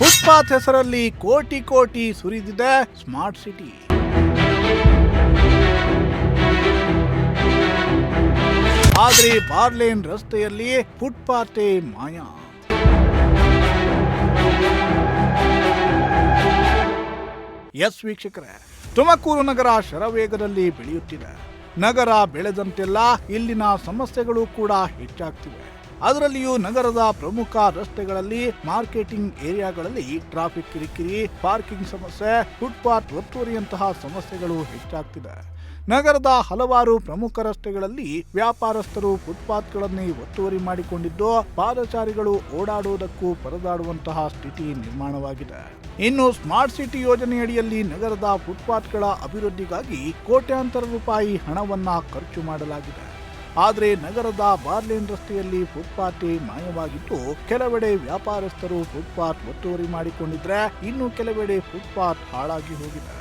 Footpath ಹೆಸರಲ್ಲಿ ಕೋಟಿ ಕೋಟಿ ಸುರಿದಿದೆ ಸ್ಮಾರ್ಟ್ ಸಿಟಿ. ಆದ್ರೆ ಬಾರ್ಲೇನ್ ರಸ್ತೆಯಲ್ಲಿ ಫುಟ್ಪಾತೆ ಮಾಯಾ. ಎಸ್ ವೀಕ್ಷಕರೇ, ತುಮಕೂರು ನಗರ ಶರವೇಗದಲ್ಲಿ ಬೆಳೆಯುತ್ತಿದೆ. ನಗರ ಬೆಳೆದಂತೆಲ್ಲ ಇಲ್ಲಿನ ಸಮಸ್ಯೆಗಳು ಕೂಡ ಹೆಚ್ಚಾಗ್ತಿವೆ. ಅದರಲ್ಲಿಯೂ ನಗರದ ಪ್ರಮುಖ ರಸ್ತೆಗಳಲ್ಲಿ ಮಾರ್ಕೆಟಿಂಗ್ ಏರಿಯಾಗಳಲ್ಲಿ ಟ್ರಾಫಿಕ್ ಕಿರಿಕಿರಿ, ಪಾರ್ಕಿಂಗ್ ಸಮಸ್ಯೆ, ಫುಟ್ಪಾತ್ ಒತ್ತುವರಿಯಂತಹ ಸಮಸ್ಯೆಗಳು ಹೆಚ್ಚಾಗ್ತಿದೆ. ನಗರದ ಹಲವಾರು ಪ್ರಮುಖ ರಸ್ತೆಗಳಲ್ಲಿ ವ್ಯಾಪಾರಸ್ಥರು ಫುಟ್ಪಾತ್ಗಳನ್ನೇ ಒತ್ತುವರಿ ಮಾಡಿಕೊಂಡಿದ್ದು, ಪಾದಚಾರಿಗಳು ಓಡಾಡುವುದಕ್ಕೂ ಪರದಾಡುವಂತಹ ಸ್ಥಿತಿ ನಿರ್ಮಾಣವಾಗಿದೆ. ಇನ್ನು ಸ್ಮಾರ್ಟ್ ಸಿಟಿ ಯೋಜನೆಯಡಿಯಲ್ಲಿ ನಗರದ ಫುಟ್ಪಾತ್ಗಳ ಅಭಿವೃದ್ಧಿಗಾಗಿ ಕೋಟ್ಯಾಂತರ ರೂಪಾಯಿ ಹಣವನ್ನ ಖರ್ಚು ಮಾಡಲಾಗಿದೆ. ಆದರೆ ನಗರದ ಬಾರ್ಲೇನ್ ರಸ್ತೆಯಲ್ಲಿ ಫುಟ್ಪಾತ್ ಮಾಯವಾಗಿದ್ದು ಕೆಲವೆಡೆ ವ್ಯಾಪಾರಸ್ಥರು ಫುಟ್ಪಾತ್ ಒತ್ತುವರಿ ಮಾಡಿಕೊಂಡಿದ್ರೆ ಇನ್ನು ಕೆಲವೆಡೆ ಫುಟ್ಪಾತ್ ಹಾಳಾಗಿ ಹೋಗಿದೆ.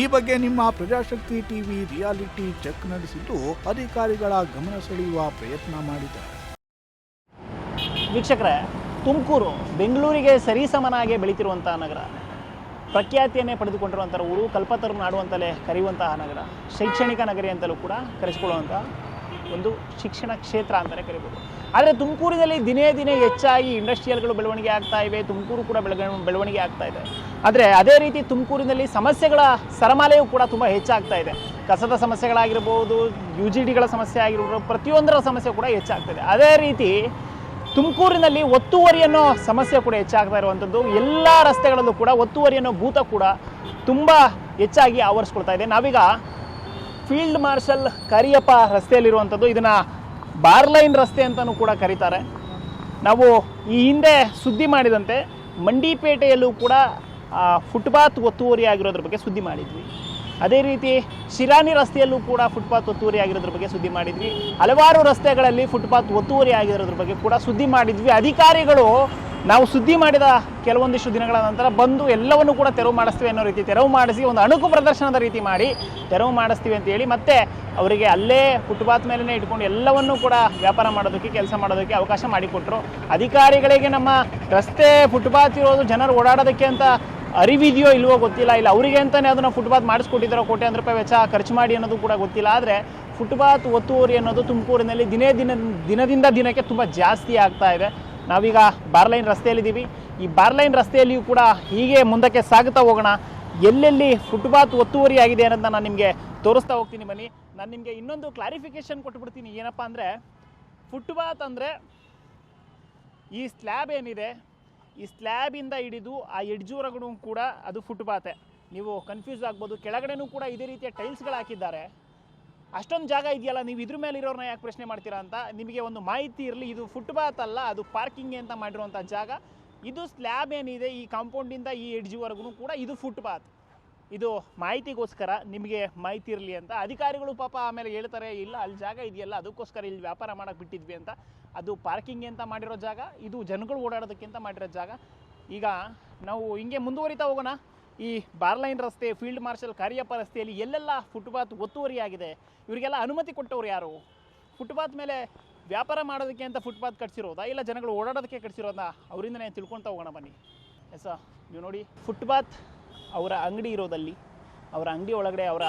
ಈ ಬಗ್ಗೆ ನಿಮ್ಮ ಪ್ರಜಾಶಕ್ತಿ ಟಿವಿ ರಿಯಾಲಿಟಿ ಚೆಕ್ ನಡೆಸಿದ್ದು ಅಧಿಕಾರಿಗಳ ಗಮನ ಸೆಳೆಯುವ ಪ್ರಯತ್ನ ಮಾಡಿದೆ. ವೀಕ್ಷಕರೇ, ತುಮಕೂರು ಬೆಂಗಳೂರಿಗೆ ಸರಿಸಮನಾಗಿ ಬೆಳೀತಿರುವಂತಹ ನಗರ. ಪ್ರಖ್ಯಾತಿಯನ್ನೇ ಪಡೆದುಕೊಂಡಿರುವಂಥ ಊರು ಕಲ್ಪತರು ನಾಡು ಅಂತಲೇ ಕರೆಯುವಂತಹ ನಗರ. ಶೈಕ್ಷಣಿಕ ನಗರಿ ಅಂತಲೂ ಕೂಡ ಕರೆಸಿಕೊಳ್ಳುವಂತಹ ಒಂದು ಶಿಕ್ಷಣ ಕ್ಷೇತ್ರ ಅಂತಲೇ ಕರಿಬೋದು. ಆದರೆ ತುಮಕೂರಿನಲ್ಲಿ ದಿನೇ ದಿನೇ ಹೆಚ್ಚಾಗಿ ಇಂಡಸ್ಟ್ರಿಯಲ್ಗಳು ಬೆಳವಣಿಗೆ ಆಗ್ತಾ ಇವೆ, ತುಮಕೂರು ಕೂಡ ಬೆಳಗ, ಬೆಳವಣಿಗೆ ಆಗ್ತಾ ಇದೆ. ಆದರೆ ಅದೇ ರೀತಿ ತುಮಕೂರಿನಲ್ಲಿ ಸಮಸ್ಯೆಗಳ ಸರಮಾಲೆಯೂ ಕೂಡ ತುಂಬ ಹೆಚ್ಚಾಗ್ತಾ ಇದೆ. ಕಸದ ಸಮಸ್ಯೆಗಳಾಗಿರ್ಬೋದು ಯು ಜಿ ಡಿಗಳ ಸಮಸ್ಯೆ ಆಗಿರ್ಬೋದು, ಪ್ರತಿಯೊಂದರ ಸಮಸ್ಯೆ ಕೂಡ ಹೆಚ್ಚಾಗ್ತಿದೆ ಅದೇ ರೀತಿ ತುಮಕೂರಿನಲ್ಲಿ ಒತ್ತುವರಿ ಅನ್ನೋ ಸಮಸ್ಯೆ ಕೂಡ ಹೆಚ್ಚಾಗ್ತಾ ಇರುವಂಥದ್ದು. ಎಲ್ಲ ರಸ್ತೆಗಳಲ್ಲೂ ಕೂಡ ಒತ್ತುವರಿ ಅನ್ನೋ ಭೂತ ಕೂಡ ತುಂಬ ಹೆಚ್ಚಾಗಿ ಆವರಿಸ್ಕೊಳ್ತಾ ಇದೆ. ನಾವೀಗ ಫೀಲ್ಡ್ ಮಾರ್ಷಲ್ ಕರಿಯಪ್ಪ ರಸ್ತೆಯಲ್ಲಿರುವಂಥದ್ದು. ಇದನ್ನು ಬಾರ್ಲೈನ್ ರಸ್ತೆ ಅಂತಲೂ ಕೂಡ ಕರೀತಾರೆ. ನಾವು ಈ ಹಿಂದೆ ಸುದ್ದಿ ಮಾಡಿದಂತೆ ಮಂಡಿಪೇಟೆಯಲ್ಲೂ ಕೂಡ ಫುಟ್ಪಾತ್ ಒತ್ತುವರಿ ಆಗಿರೋದ್ರ ಬಗ್ಗೆ ಸುದ್ದಿ ಮಾಡಿದ್ವಿ. ಅದೇ ರೀತಿ ಶಿರಾನಿ ರಸ್ತೆಯಲ್ಲೂ ಕೂಡ ಫುಟ್ಪಾತ್ ಒತ್ತುವರಿ ಆಗಿರೋದ್ರ ಬಗ್ಗೆ ಸುದ್ದಿ ಮಾಡಿದ್ವಿ. ಹಲವಾರು ರಸ್ತೆಗಳಲ್ಲಿ ಫುಟ್ಪಾತ್ ಒತ್ತುವರಿ ಆಗಿರೋದ್ರ ಬಗ್ಗೆ ಕೂಡ ಸುದ್ದಿ ಮಾಡಿದ್ವಿ. ಅಧಿಕಾರಿಗಳು ನಾವು ಸುದ್ದಿ ಮಾಡಿದ ಕೆಲವೊಂದಿಷ್ಟು ದಿನಗಳ ನಂತರ ಬಂದು ಎಲ್ಲವನ್ನು ಕೂಡ ತೆರವು ಮಾಡಿಸ್ತೀವಿ ಅನ್ನೋ ರೀತಿ, ತೆರವು ಮಾಡಿಸಿ ಒಂದು ಅಣುಕು ಪ್ರದರ್ಶನದ ರೀತಿ ಮಾಡಿ ತೆರವು ಮಾಡಿಸ್ತೀವಿ ಅಂತ ಹೇಳಿ ಮತ್ತೆ ಅವರಿಗೆ ಅಲ್ಲೇ ಫುಟ್ಪಾತ್ ಮೇಲೇ ಇಟ್ಕೊಂಡು ಎಲ್ಲವನ್ನೂ ಕೂಡ ವ್ಯಾಪಾರ ಮಾಡೋದಕ್ಕೆ, ಕೆಲಸ ಮಾಡೋದಕ್ಕೆ ಅವಕಾಶ ಮಾಡಿಕೊಟ್ರು. ಅಧಿಕಾರಿಗಳಿಗೆ ನಮ್ಮ ರಸ್ತೆ ಫುಟ್ಪಾತ್ ಇರೋದು ಜನರು ಓಡಾಡೋದಕ್ಕೆ ಅಂತ ಅರಿವಿದೆಯೋ ಇಲ್ವೋ ಗೊತ್ತಿಲ್ಲ. ಇಲ್ಲ, ಅವರಿಗೆ ಅಂತಲೇ ಅದನ್ನು ಫುಟ್ಪಾತ್ ಮಾಡಿಸ್ಕೊಟ್ಟಿದ್ದಾರೋ ಕೋಟ್ಯಾಂತರ ರೂಪಾಯಿ ವೆಚ್ಚ ಖರ್ಚು ಮಾಡಿ ಅನ್ನೋದು ಕೂಡ ಗೊತ್ತಿಲ್ಲ. ಆದರೆ ಫುಟ್ಪಾತ್ ಒತ್ತುವರಿ ಅನ್ನೋದು ತುಮಕೂರಿನಲ್ಲಿ ದಿನೇ ದಿನ ದಿನದಿಂದ ದಿನಕ್ಕೆ ತುಂಬ ಜಾಸ್ತಿ ಆಗ್ತಾ ಇದೆ. ನಾವೀಗ ಬಾರ್ಲೈನ್ ರಸ್ತೆಯಲ್ಲಿದ್ದೀವಿ. ಈ ಬಾರ್ಲೈನ್ ರಸ್ತೆಯಲ್ಲಿಯೂ ಕೂಡ ಹೀಗೆ ಮುಂದಕ್ಕೆ ಸಾಗುತ್ತಾ ಹೋಗೋಣ. ಎಲ್ಲೆಲ್ಲಿ ಫುಟ್ಪಾತ್ ಒತ್ತುವರಿ ಆಗಿದೆ ಅನ್ನೋದನ್ನ ನಾನು ನಿಮಗೆ ತೋರಿಸ್ತಾ ಹೋಗ್ತೀನಿ ಬನ್ನಿ. ನಾನು ನಿಮಗೆ ಇನ್ನೊಂದು ಕ್ಲಾರಿಫಿಕೇಶನ್ ಕೊಟ್ಬಿಡ್ತೀನಿ. ಏನಪ್ಪ ಅಂದರೆ ಫುಟ್ಪಾತ್ ಅಂದರೆ ಈ ಸ್ಲ್ಯಾಬ್ ಏನಿದೆ, ಈ ಸ್ಲ್ಯಾಬಿಂದ ಹಿಡಿದು ಆ ಎಡ್ಜೂರಗಳು ಕೂಡ ಅದು ಫುಟ್ಪಾತೆ ನೀವು ಕನ್ಫ್ಯೂಸ್ ಆಗ್ಬೋದು. ಕೆಳಗಡೆನೂ ಕೂಡ ಇದೇ ರೀತಿಯ ಟೈಲ್ಸ್ಗಳು ಹಾಕಿದ್ದಾರೆ. ಅಷ್ಟೊಂದು ಜಾಗ ಇದೆಯಲ್ಲ, ನೀವು ಇದ್ರ ಮೇಲೆ ಇರೋರನ್ನ ಯಾಕೆ ಪ್ರಶ್ನೆ ಮಾಡ್ತೀರಾ ಅಂತ ನಿಮಗೆ ಒಂದು ಮಾಹಿತಿ ಇರಲಿ. ಇದು ಫುಟ್ಪಾತ್ ಅಲ್ಲ, ಅದು ಪಾರ್ಕಿಂಗ್ ಅಂತ ಮಾಡಿರುವಂಥ ಜಾಗ. ಇದು ಸ್ಲ್ಯಾಬ್ ಏನಿದೆ, ಈ ಕಾಂಪೌಂಡಿಂದ ಈ ಎಡ್ಜ್ವರೆಗೂ ಕೂಡ ಇದು ಫುಟ್ಪಾತ್ ಇದು ಮಾಹಿತಿಗೋಸ್ಕರ ನಿಮಗೆ ಮಾಹಿತಿ ಇರಲಿ ಅಂತ. ಅಧಿಕಾರಿಗಳು ಪಾಪ ಆಮೇಲೆ ಹೇಳ್ತಾರೆ, ಇಲ್ಲ, ಅಲ್ಲಿ ಜಾಗ ಇದೆಯಲ್ಲ, ಅದಕ್ಕೋಸ್ಕರ ಇಲ್ಲಿ ವ್ಯಾಪಾರ ಮಾಡೋಕೆ ಬಿಟ್ಟಿದ್ವಿ ಅಂತ. ಅದು ಪಾರ್ಕಿಂಗ್ ಅಂತ ಮಾಡಿರೋ ಜಾಗ, ಇದು ಜನಗಳು ಓಡಾಡೋದಕ್ಕಿಂತ ಮಾಡಿರೋ ಜಾಗ. ಈಗ ನಾವು ಹಿಂಗೆ ಮುಂದುವರಿತಾ ಹೋಗೋಣ. ಈ ಬಾರ್ಲೈನ್ ರಸ್ತೆ, ಫೀಲ್ಡ್ ಮಾರ್ಷಲ್ ಕಾರ್ಯಪ್ಪ ರಸ್ತೆಯಲ್ಲಿ ಎಲ್ಲೆಲ್ಲ ಫುಟ್ಪಾತ್ ಒತ್ತುವರಿಯಾಗಿದೆ. ಇವರಿಗೆಲ್ಲ ಅನುಮತಿ ಕೊಟ್ಟವ್ರು ಯಾರು? ಫುಟ್ಪಾತ್ ಮೇಲೆ ವ್ಯಾಪಾರ ಮಾಡೋದಕ್ಕೆ ಅಂತ ಫುಟ್ಪಾತ್ ಕಟ್ಸಿರೋದಾ? ಇಲ್ಲ ಜನಗಳು ಓಡಾಡೋದಕ್ಕೆ ಕಟ್ಸಿರೋದಾ? ಅವರಿಂದನೇ ತಿಳ್ಕೊಳ್ತಾ ಹೋಗೋಣ ಬನ್ನಿ. ಎಸ್ ನೀವು ನೋಡಿ, ಫುಟ್ಪಾತ್ ಅವರ ಅಂಗಡಿ ಇರೋದಲ್ಲಿ, ಅವರ ಅಂಗಡಿ ಒಳಗಡೆ ಅವರ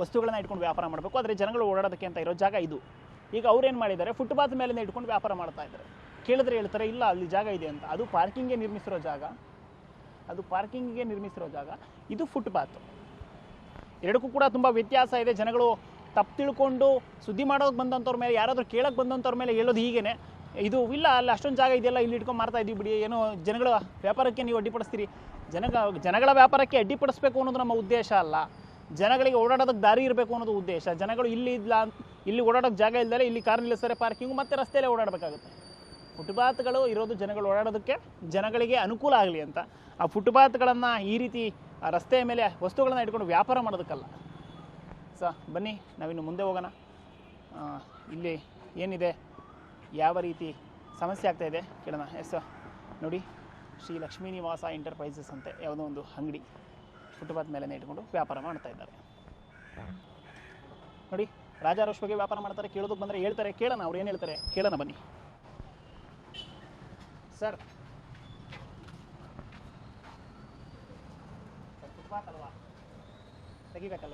ವಸ್ತುಗಳನ್ನ ಇಟ್ಕೊಂಡು ವ್ಯಾಪಾರ ಮಾಡಬೇಕು. ಆದರೆ ಜನಗಳು ಓಡಾಡೋದಕ್ಕೆ ಅಂತ ಇರೋ ಜಾಗ ಇದು. ಈಗ ಅವ್ರೇನು ಮಾಡಿದ್ದಾರೆ? ಫುಟ್ಪಾತ್ ಮೇಲೆ ಇಟ್ಕೊಂಡು ವ್ಯಾಪಾರ ಮಾಡ್ತಾ ಇದ್ದಾರೆ. ಕೇಳಿದ್ರೆ ಹೇಳ್ತಾರೆ, ಇಲ್ಲ, ಅಲ್ಲಿ ಜಾಗ ಇದೆ ಅಂತ. ಅದು ಪಾರ್ಕಿಂಗ್ಗೆ ನಿರ್ಮಿಸಿರೋ ಜಾಗ. ಅದು ಪಾರ್ಕಿಂಗಿಗೆ ನಿರ್ಮಿಸಿರೋ ಜಾಗ. ಇದು ಫುಟ್ಪಾತ್. ಎರಡಕ್ಕೂ ಕೂಡ ತುಂಬ ವ್ಯತ್ಯಾಸ ಇದೆ. ಜನಗಳು ತಪ್ಪು ತಿಳ್ಕೊಂಡು ಸುದ್ದಿ ಮಾಡೋಕೆ ಬಂದಂಥವ್ರ ಮೇಲೆ, ಯಾರಾದರೂ ಕೇಳೋಕೆ ಬಂದಂಥವ್ರ ಮೇಲೆ ಹೇಳೋದು ಹೀಗೇನೆ. ಇದು ಇಲ್ಲ, ಅಲ್ಲಿ ಅಷ್ಟೊಂದು ಜಾಗ ಇದೆಯಲ್ಲ, ಇಲ್ಲಿ ಇಟ್ಕೊಂಡು ಮಾರ್ತಾ ಇದ್ದೀವಿ ಬಿಡಿ. ಏನೋ ಜನಗಳ ವ್ಯಾಪಾರಕ್ಕೆ ನೀವು ಅಡ್ಡಿಪಡಿಸ್ತೀರಿ. ಜನಗ, ಜನಗಳ ವ್ಯಾಪಾರಕ್ಕೆ ಅಡ್ಡಿಪಡಿಸ್ಬೇಕು ಅನ್ನೋದು ನಮ್ಮ ಉದ್ದೇಶ ಅಲ್ಲ. ಜನಗಳಿಗೆ ಓಡಾಡೋದಕ್ಕೆ ದಾರಿ ಇರಬೇಕು ಅನ್ನೋದು ಉದ್ದೇಶ. ಜನಗಳು ಇಲ್ಲಿ ಇಲ್ಲ, ಇಲ್ಲಿ ಓಡಾಡೋಕ್ಕೆ ಜಾಗ ಇಲ್ಲದೆ ಇಲ್ಲಿ ಕಾರ್ ನಿಲ್ಲಿಸ್ತಾರೆ ಪಾರ್ಕಿಂಗು ಮತ್ತೆ ರಸ್ತೆಯಲ್ಲೇ ಓಡಾಡಬೇಕಾಗುತ್ತೆ. ಫುಟ್ಪಾತ್ಗಳು ಇರೋದು ಜನಗಳು ಓಡಾಡೋದಕ್ಕೆ ಜನಗಳಿಗೆ ಅನುಕೂಲ ಆಗಲಿ ಅಂತ. ಆ ಫುಟ್ಪಾತ್ಗಳನ್ನು ಈ ರೀತಿ ರಸ್ತೆಯ ಮೇಲೆ ವಸ್ತುಗಳನ್ನು ಇಟ್ಕೊಂಡು ವ್ಯಾಪಾರ ಮಾಡೋದಕ್ಕಲ್ಲ. ಸ, ಬನ್ನಿ, ನಾವಿನ್ನು ಮುಂದೆ ಹೋಗೋಣ. ಇಲ್ಲಿ ಏನಿದೆ? ಯಾವ ರೀತಿ ಸಮಸ್ಯೆ ಆಗ್ತಾ ಇದೆ? ಕೇಳೋಣ. ಎಸ್ ನೋಡಿ, ಶ್ರೀ ಲಕ್ಷ್ಮೀ ನಿವಾಸ ಎಂಟರ್ಪ್ರೈಸಸ್ ಅಂತೆ ಯಾವುದೋ ಒಂದು ಅಂಗಡಿ ಫುಟ್ಪಾತ್ ಮೇಲೆ ಇಟ್ಕೊಂಡು ವ್ಯಾಪಾರ ಮಾಡ್ತಾ ಇದ್ದಾರೆ. ನೋಡಿ, ರಾಜಾರೋಷ್ ಬಗ್ಗೆ ವ್ಯಾಪಾರ ಮಾಡ್ತಾರೆ, ಕೇಳೋದಕ್ಕೆ ಬಂದರೆ ಹೇಳ್ತಾರೆ. ಕೇಳೋಣ, ಅವ್ರು ಏನು ಹೇಳ್ತಾರೆ? ಕೇಳೋಣ, ಬನ್ನಿ. ಸರ್. ಫುಟ್ಪಾತಲ್ವಾ ತೆಗಿಬೇಕು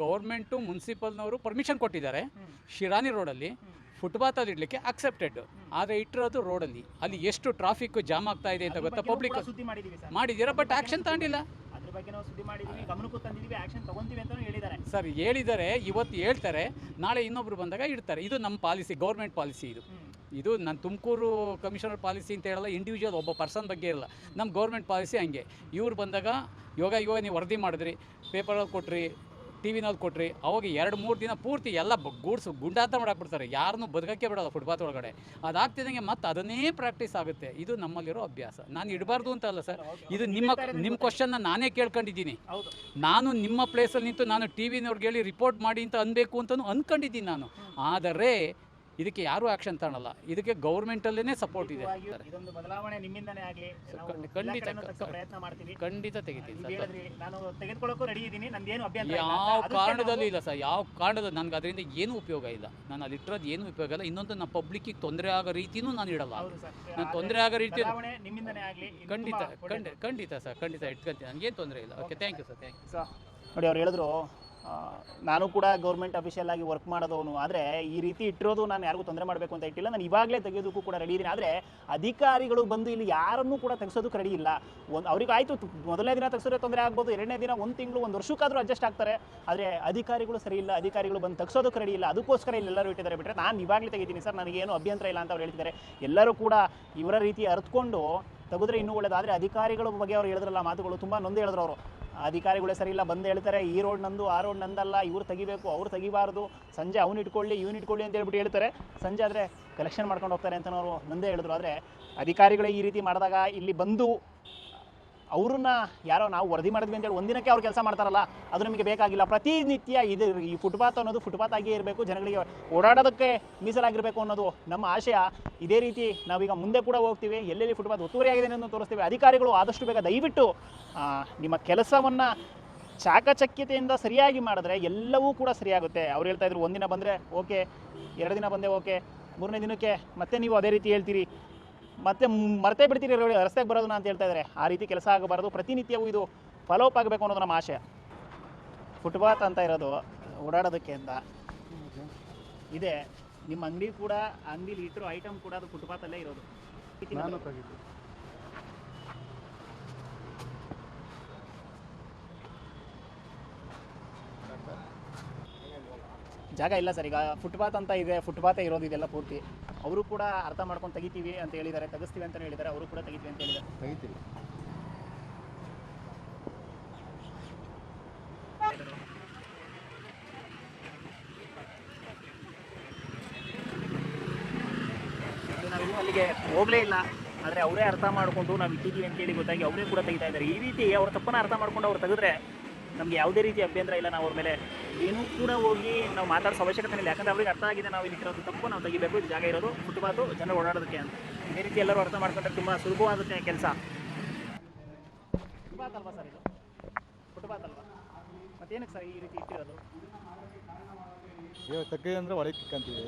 ಗೌರ್ಮೆಂಟು ಮುನ್ಸಿಪಲ್ನವರು ಪರ್ಮಿಷನ್ ಕೊಟ್ಟಿದ್ದಾರೆ. ಶಿರಾನಿ ರೋಡಲ್ಲಿ ಫುಟ್ಪಾತ್ ಅದು ಇಡಲಿಕ್ಕೆ ಅಕ್ಸೆಪ್ಟೆಡ್ ಆದರೆ ಇಟ್ಟಿರೋದು ರೋಡಲ್ಲಿ. ಅಲ್ಲಿ ಎಷ್ಟು ಟ್ರಾಫಿಕ್ ಜಾಮ್ ಆಗ್ತಾ ಇದೆ ಅಂತ ಗೊತ್ತಾ ಪಬ್ಲಿಕ್ ಮಾಡಿದ್ದೀರಾ? ಬಟ್ ಆ್ಯಕ್ಷನ್ ತಗೊಂಡಿಲ್ಲ. ಬಗ್ಗೆ ನಾವು ಸುದ್ದಿ ಮಾಡಿದೀವಿ ಗಮನಕ್ಕೂ ತಂದಿದೀವಿ ಆಕ್ಷನ್ ತಗೊಂತೀವಿ ಅಂತ ಹೇಳಿದ್ದಾರೆ. ಸರ್ ಹೇಳಿದ್ದಾರೆ ಇವತ್ತು ಹೇಳ್ತಾರೆ ನಾಳೆ ಇನ್ನೊಬ್ರು ಬಂದಾಗ ಇಡ್ತಾರೆ. ಇದು ನಮ್ಮ ಪಾಲಿಸಿ ಗೌರ್ಮೆಂಟ್ ಪಾಲಿಸಿ ಇದು. ಇದು ನಾನು ತುಮಕೂರು ಕಮಿಷನರ್ ಪಾಲಿಸಿ ಅಂತ ಹೇಳಲ್ಲ ಇಂಡಿವಿಜುವಲ್ ಒಬ್ಬ ಪರ್ಸನ್ ಬಗ್ಗೆ ಇಲ್ಲ ನಮ್ಮ ಗೌರ್ಮೆಂಟ್ ಪಾಲಿಸಿ ಹಂಗೆ. ಇವ್ರು ಬಂದಾಗ ಯೋಗ ಯೋಗ ನೀವು ವರದಿ ಮಾಡಿದ್ರಿ ಪೇಪರಲ್ಲಿ ಕೊಟ್ರಿ ಟಿ ವಿನಲ್ಲಿ ಕೊಟ್ರಿ ಅವಾಗ ಎರಡು ಮೂರು ದಿನ ಪೂರ್ತಿ ಎಲ್ಲ ಗೂಡ್ಸು ಗುಂಡಾಟ ಮಾಡಾಕ್ಬಿಡ್ತಾರೆ. ಯಾರನ್ನೂ ಬದುಕಕ್ಕೆ ಬಿಡೋಲ್ಲ ಫುಟ್ಪಾತ್ ಒಳಗಡೆ. ಅದಾಗ್ತಿದ್ದಂಗೆ ಮತ್ತೆ ಅದನ್ನೇ ಪ್ರಾಕ್ಟೀಸ್ ಆಗುತ್ತೆ. ಇದು ನಮ್ಮಲ್ಲಿರೋ ಅಭ್ಯಾಸ. ನಾನು ಇಡಬಾರ್ದು ಅಂತ ಅಲ್ಲ ಸರ್. ಇದು ನಿಮ್ಮ ನಿಮ್ಮ ಕ್ವಶನ್ನ ನಾನೇ ಕೇಳ್ಕೊಂಡಿದ್ದೀನಿ. ನಾನು ನಿಮ್ಮ ಪ್ಲೇಸಲ್ಲಿ ನಿಂತು ನಾನು ಟಿ ವಿನವ್ರಿಗೆ ಹೇಳಿ ರಿಪೋರ್ಟ್ ಮಾಡಿ ಅಂತ ಅನ್ಬೇಕು ಅಂತಲೂ ಅಂದ್ಕೊಂಡಿದ್ದೀನಿ ನಾನು. ಆದರೆ ಇದಕ್ಕೆ ಯಾರು ಆ್ಯಕ್ಷನ್ ತಾಣಲ್ಲ ಇದಕ್ಕೆ ಗೌರ್ಮೆಂಟಲ್ಲೇ ಸಪೋರ್ಟ್ ಇದೆ. ಇದೊಂದು ಬದಲಾವಣೆ ನಿಮ್ಮಿಂದನೇ ಆಗಲಿ. ನಾವು ಖಂಡಿತ- ಖಂಡಿತ ಪ್ರಯತ್ನ ಮಾಡ್ತೀವಿ. ಖಂಡಿತ ತೆಗಿತೀನಿ ನೀವು ಸರ್. ನಾನು ತೆಗೆದುಕೊಳ್ಳೋಕ್ಕೂ ರೆಡಿ ಇದ್ದೀನಿ ನಂದೇನು ಅಭ್ಯಂತರ ಇಲ್ಲ ಯಾವ ಕಾರಣದಲ್ಲೂ ಇಲ್ಲ ಸರ್. ಯಾವ ಕಾರಣದ ನನಗೆ ಅದರಿಂದ ಏನೂ ಉಪಯೋಗ ಇಲ್ಲ. ನಾನು ಅಲ್ಲಿ ಇಟ್ಟಿರೋದು ಏನೂ ಉಪಯೋಗ ಇಲ್ಲ. ಇನ್ನೊಂದು ನಮ್ಮ ಪಬ್ಲಿಕ್ಕಿಗೆ ತೊಂದರೆ ಆಗೋ ರೀತಿನೂ ನಾನು ಇಡಲ್ಲ. ನಾನು ತೊಂದರೆ ಆಗೋ ರೀತಿ ನಿಮ್ಮಿಂದನೇ ಆಗಲಿ. ಖಂಡಿತ ಖಂಡಿತ ಖಂಡಿತ ಸರ್. ಖಂಡಿತ ಇಟ್ಕೊಂತೀನಿ. ನನಗೇನು ತೊಂದರೆ ಇಲ್ಲ. Okay thank you sir thank you ನೋಡಿ ಅವ್ರು ಹೇಳಿದ್ರು ನಾನು ಕೂಡ ಗೌರ್ಮೆಂಟ್ ಅಫಿಷಿಯಲ್ ಆಗಿ ವರ್ಕ್ ಮಾಡೋದವನು. ಆದರೆ ಈ ರೀತಿ ಇಟ್ಟಿರೋದು ನಾನು ಯಾರಿಗೂ ತೊಂದರೆ ಮಾಡಬೇಕು ಅಂತ ಇಟ್ಟಿಲ್ಲ. ನಾನು ಇವಾಗಲೇ ತೆಗೆಯೋದಕ್ಕೂ ಕೂಡ ರೆಡಿ ಇದ್ದೀನಿ. ಆದರೆ ಅಧಿಕಾರಿಗಳು ಬಂದು ಇಲ್ಲಿ ಯಾರನ್ನೂ ಕೂಡ ತೆಗೆಸೋದಕ್ಕೆ ರೆಡಿ ಇಲ್ಲ. ಒಂದು ಅವ್ರಿಗೆ ಆಯಿತು ಮೊದಲನೇ ದಿನ ತೆಗೆಸೋದ್ರೆ ತೊಂದರೆ ಆಗ್ಬೋದು, ಎರಡನೇ ದಿನ ಒಂದು ತಿಂಗಳು, ಒಂದು ವರ್ಷಕ್ಕಾದರೂ ಅಡ್ಜಸ್ಟ್ ಆಗ್ತಾರೆ. ಆದರೆ ಅಧಿಕಾರಿಗಳು ಸರಿ ಇಲ್ಲ, ಅಧಿಕಾರಿಗಳು ಬಂದು ತೆಗೆಸೋದಕ್ಕೆ ರೆಡಿ ಇಲ್ಲ. ಅದಕ್ಕೋಸ್ಕರ ಇಲ್ಲೆಲ್ಲರೂ ಇಟ್ಟಿದ್ದಾರೆ. ಬಿಟ್ಟರೆ ನಾನು ಇವಾಗಲೇ ತೆಗಿತೀನಿ ಸರ್. ನನಗೇನು ಅಭ್ಯಂತರ ಇಲ್ಲ ಅಂತ ಅವ್ರು ಹೇಳ್ತಿದ್ದಾರೆ. ಎಲ್ಲರೂ ಕೂಡ ಇವರ ರೀತಿ ಅರ್ಥಕೊಂಡು ತೆಗೆದ್ರೆ ಇನ್ನೂ ಒಳ್ಳೇದಾದರೆ ಅಧಿಕಾರಿಗಳ ಬಗ್ಗೆ ಅವ್ರು ಹೇಳಿದ್ರಲ್ಲ ಮಾತುಗಳು, ತುಂಬ ನೊಂದು ಹೇಳಿದ್ರು ಅವರು. ಅಧಿಕಾರಿಗಳೇ ಸರಿ ಇಲ್ಲ, ಬಂದು ಹೇಳ್ತಾರೆ, ಈ ರೋಡ್ ನಂದು, ಆ ರೋಡ್ ನಂದಲ್ಲ, ಇವ್ರು ತೆಗಿಬೇಕು, ಅವ್ರು ತೆಗಿಬಾರ್ದು. ಸಂಜೆ ಅವ್ನು ಇಟ್ಕೊಳ್ಳಿ, ಇವ್ನು ಇಟ್ಕೊಳ್ಳಿ ಅಂತ ಹೇಳ್ಬಿಟ್ಟು ಹೇಳ್ತಾರೆ. ಸಂಜೆ ಆದರೆ ಕಲೆಕ್ಷನ್ ಮಾಡ್ಕೊಂಡು ಹೋಗ್ತಾರೆ ಅಂತ ಅವರು ನಂದೇ ಹೇಳಿದ್ರು. ಆದರೆ ಅಧಿಕಾರಿಗಳೇ ಈ ರೀತಿ ಮಾಡಿದಾಗ ಇಲ್ಲಿ ಬಂದು ಅವ್ರನ್ನ ಯಾರೋ ನಾವು ವರದಿ ಮಾಡಿದ್ವಿ ಅಂತೇಳಿ ಒಂದಿನಕ್ಕೆ ಅವ್ರು ಕೆಲಸ ಮಾಡ್ತಾರಲ್ಲ, ಅದು ನಮಗೆ ಬೇಕಾಗಿಲ್ಲ. ಪ್ರತಿನಿತ್ಯ ಇದು ಈ ಫುಟ್ಪಾತ್ ಅನ್ನೋದು ಫುಟ್ಪಾತ್ ಆಗಿಯೇ ಇರಬೇಕು, ಜನಗಳಿಗೆ ಓಡಾಡೋದಕ್ಕೆ ಮೀಸಲಾಗಿರಬೇಕು ಅನ್ನೋದು ನಮ್ಮ ಆಶಯ. ಇದೇ ರೀತಿ ನಾವೀಗ ಮುಂದೆ ಕೂಡ ಹೋಗ್ತೀವಿ, ಎಲ್ಲೆಲ್ಲಿ ಫುಟ್ಪಾತ್ ಒತ್ತುವರಿಯಾಗಿದೆ ಅನ್ನೋದು ತೋರಿಸ್ತೀವಿ. ಅಧಿಕಾರಿಗಳು ಆದಷ್ಟು ಬೇಗ ದಯವಿಟ್ಟು ನಿಮ್ಮ ಕೆಲಸವನ್ನು ಚಾಕಚಕ್ಯತೆಯಿಂದ ಸರಿಯಾಗಿ ಮಾಡಿದ್ರೆ ಎಲ್ಲವೂ ಕೂಡ ಸರಿಯಾಗುತ್ತೆ. ಅವ್ರು ಹೇಳ್ತಾ ಇದ್ರು, ಒಂದಿನ ಬಂದರೆ ಓಕೆ, ಎರಡು ದಿನ ಬಂದೆ ಓಕೆ, ಮೂರನೇ ದಿನಕ್ಕೆ ಮತ್ತೆ ನೀವು ಅದೇ ರೀತಿ ಹೇಳ್ತೀರಿ. ಮತ್ತೆ ಮರೆತೇ ಬಿಡ್ತೀರಿ ರಸ್ತೆಗೆ ಬರೋದು ಅಂತ ಹೇಳ್ತಾ ಇದ್ದಾರೆ. ಆ ರೀತಿ ಕೆಲಸ ಆಗಬಾರ್ದು. ಪ್ರತಿನಿತ್ಯವೂ ಇದು ಫಾಲೋ ಅಪ್ ಆಗಬೇಕು ಅನ್ನೋದು ನಮ್ಮ ಆಶಯ ಫುಟ್ಪಾತ್ ಅಂತ ಇರೋದು ಓಡಾಡೋದಕ್ಕೆ ಅಂತ. ಇದೆ. ನಿಮ್ಮ ಅಂಗಡಿ ಕೂಡ ಅಂಗಡಿಲಿ ಇಟ್ಟಿರೋ ಐಟಮ್ ಕೂಡ ಅದು ಫುಟ್ಪಾತಲ್ಲೇ ಇರೋದು. ಜಾಗ ಇಲ್ಲ ಸರ್. ಈಗ ಫುಟ್ಪಾತ್ ಅಂತ ಇದೆ ಫುಟ್ಪಾತ್ ಇರೋದು ಇದೆಲ್ಲ ಪೂರ್ತಿ. ಅವರು ಕೂಡ ಅರ್ಥ ಮಾಡ್ಕೊಂಡು ತೆಗಿತೀವಿ ಅಂತ ಹೇಳಿದ್ದಾರೆ. ತೆಗಿಸ್ತೀವಿ ಅಂತ ಹೇಳಿದ್ದಾರೆ. ಅವರು ಕೂಡ ತೆಗಿತೀವಿ ಅಂತ ಹೇಳಿದ್ದಾರೆ. ತೆಗಿತೀವಿ. ನಾವಿನ್ನೂ ಅಲ್ಲಿಗೆ ಹೋಗಲೇ ಇಲ್ಲ. ಆದರೆ ಅವರೇ ಅರ್ಥ ಮಾಡಿಕೊಂಡು ನಾವು ಇಟ್ಟಿದ್ದೀವಿ ಅಂತೇಳಿ ಗೊತ್ತಾಗಿ ಅವರೇ ಕೂಡ ತೆಗಿತಾ ಇದ್ದಾರೆ. ಈ ರೀತಿ ಅವ್ರ ತಪ್ಪನ್ನು ಅರ್ಥ ಮಾಡ್ಕೊಂಡು ಅವ್ರು ತೆಗೆದ್ರೆ ನಮಗೆ ಯಾವುದೇ ರೀತಿ ಅಭ್ಯಂತರ ಇಲ್ಲ. ನಾವು ಅವ್ರ ಮೇಲೆ ಏನೂ ಕೂಡ ಹೋಗಿ ನಾವು ಮಾತಾಡೋ ಅವಶ್ಯಕತೆ ಇಲ್ಲ. ಯಾಕಂದ್ರೆ ಅವ್ರಿಗೆ ಅರ್ಥ ಆಗಿದೆ ನಾವು ಇಲ್ಲಿ ಇರೋದು ತಪ್ಪು. ನಾವು ತೆಗಿಬೇಕು. ಇದು ಜಾಗ ಇರೋದು. ಫುಟ್ಪಾತು ಜನರು ಓಡಾಡೋದಕ್ಕೆ ಅಂತ. ಇದೇ ರೀತಿ ಎಲ್ಲರೂ ಅರ್ಥ ಮಾಡ್ಕೊಂಡ್ರೆ ತುಂಬ ಸುಲಭವಾಗುತ್ತೆ ಕೆಲಸ. ಫುಟ್ಪಾತ್ ಅಲ್ವಾ ಸರ್ ಇದು? ಫುಟ್ಪಾತ್ ಅಲ್ವಾ ಮತ್ತೇನಕ್ಕೆ ಸರ್ ಈ ರೀತಿ ಇಟ್ಟಿರೋದು? ತೆಗ್ಗಿ ಅಂದರೆ ಒಳಗೆ ಕಿಕ್ಕಂತೀವಿ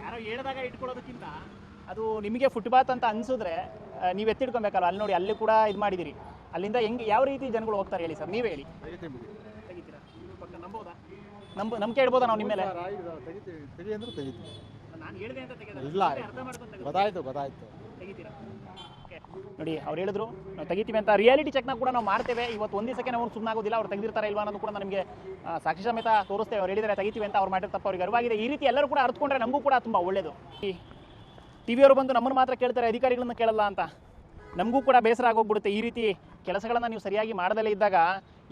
ಯಾರೋ ಹೇಳ್ದಾಗ ಇಟ್ಕೊಳ್ಳೋದಕ್ಕಿಂತ ಅದು ನಿಮಗೆ ಫುಟ್ಬಾತ್ ಅಂತ ಅನ್ಸಿದ್ರೆ ನೀವು ಎತ್ತಿಟ್ಕೊಬೇಕಲ್ಲ ಅಲ್ಲಿ ನೋಡಿ ಅಲ್ಲಿ ಕೂಡ ಇದು ಮಾಡಿದಿರಿ. ಅಲ್ಲಿಂದ ಹೆಂಗೆ ಯಾವ ರೀತಿ ಜನಗಳು ಹೋಗ್ತಾರೆ ಹೇಳಿ ಸರ್ ನೀವೇ ಹೇಳಿ. ತೆಗಿತೀನಿ ಬಿಡಿ ತೆಗಿತೀರಾ ಪಕ್ಕ ನಂಬೋದಾ? ನಂಬ ನಂಬಿಕೆ ಇಡ್ಬೋದಾ ನಾವು ನಿಮ್ಮ ಮೇಲೆ ಸರ್, ಆಯ್ತು, ತೆಗಿತೀವಿ. ತೆಗಿ ಅಂದ್ರೆ ತೆಗಿತೀವಿ. ನಾನು ಹೇಳಿದೆ ಅಂತ ತೆಗೆದ. ಇಲ್ಲ. ಅರ್ಥ ಮಾಡ್ಕೊಂಡು ತೆಗೆದು. ಗೊತ್ತಾಯ್ತು ಗೊತ್ತಾಯ್ತು ತೆಗಿತೀರಾ? ನೋಡಿ ಅವ್ರು ಹೇಳಿದ್ರು ನಾವು ತೆಗಿತೀವಿ ಅಂತ. ರಿಯಾಲಿಟಿ ಚೆಕ್ನ ಕೂಡ ನಾವು ಮಾಡ್ತೇವೆ. ಇವತ್ತು ಒಂದು ದಿವಸಕ್ಕೆ ನಾವು ಸುಮ್ಮನೆ ಆಗೋದಿಲ್ಲ ಅವ್ರು ತೆಗೆದಿರ್ತಾರೆ ಇಲ್ವಾ ಅನ್ನೋದು ಕೂಡ ನಮಗೆ ಸಾಕ್ಷಿ ಸಮೇತ ತೋರಿಸ್ತೇವೆ. ಅವ್ರು ಹೇಳಿದರೆ ತೆಗಿತೀವಿ ಅಂತ. ಅವ್ರು ಮಾಡಿದ ತಪ್ಪು ಅವ್ರಿಗೆ ಅರಿವಾಗಿದೆ. ಈ ರೀತಿ ಎಲ್ಲರೂ ಕೂಡ ಅರ್ಥಕೊಂಡ್ರೆ ನಮಗೂ ಕೂಡ ತುಂಬ ಒಳ್ಳೇದು. ಈ ಟಿ ವಿಯವರು ಬಂದು ನಮ್ಮನ್ನು ಮಾತ್ರ ಕೇಳ್ತಾರೆ ಅಧಿಕಾರಿಗಳನ್ನು ಕೇಳಲ್ಲ ಅಂತ. ನಮಗೂ ಕೂಡ ಬೇಸರ ಆಗೋಗ್ಬಿಡುತ್ತೆ. ಈ ರೀತಿ ಕೆಲಸಗಳನ್ನು ನೀವು ಸರಿಯಾಗಿ ಮಾಡದಲ್ಲೇ ಇದ್ದಾಗ